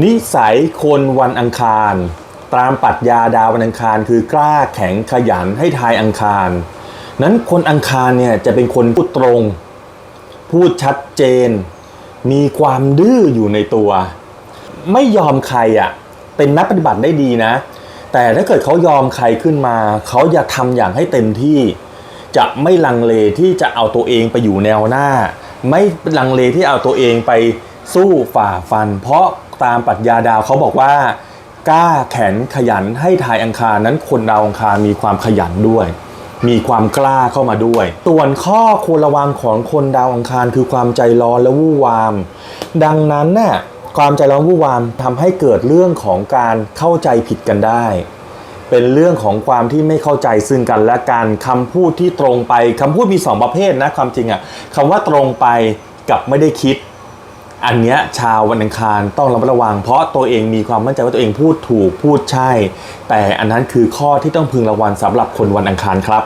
นิสัยคนวันอังคาร ตามปรัชญาดาววันอังคาร คือกล้าแข็งขยันให้ทายอังคาร นั้นคนอังคารเนี่ยจะเป็นคนพูดตรง พูดชัดเจน มีความดื้ออยู่ในตัว ไม่ยอมใครอะ่ะเป็นนักปฏิบัติได้ดีนะ แต่ถ้าเกิดเขายอมใครขึ้นมา เขาจะทำอย่างให้เต็มที่ จะไม่ลังเลที่จะเอาตัวเองไปอยู่แนวหน้า ไม่ลังเลที่เอาตัวเองไป สู้ฝ่าฟัน เพราะตามปรัชญาดาวเขาบอกว่ากล้าแข็งขยันให้ทายอังคารนั้นคนดาวอังคารมีความขยันด้วย มีความกล้าเข้ามาด้วย ส่วนข้อควรระวังของคนดาวอังคารคือความใจร้อนและวู่วาม ดังนั้นน่ะความใจร้อนวู่วามทำให้เกิดเรื่องของการเข้าใจผิดกันได้ เป็นเรื่องของความที่ไม่เข้าใจซึ่งกันและกันคำพูดที่ตรงไปคำพูดมีสองประเภทนะความจริงอะคำว่าตรงไปกับไม่ได้คิด อันเนี้ยชาววันอังคารต้องระมัดระวัง เพราะตัวเองมีความมั่นใจว่าตัวเองพูดถูกพูดใช่ แต่อันนั้นคือข้อที่ต้องพึงระวังสำหรับคนวันอังคารครับ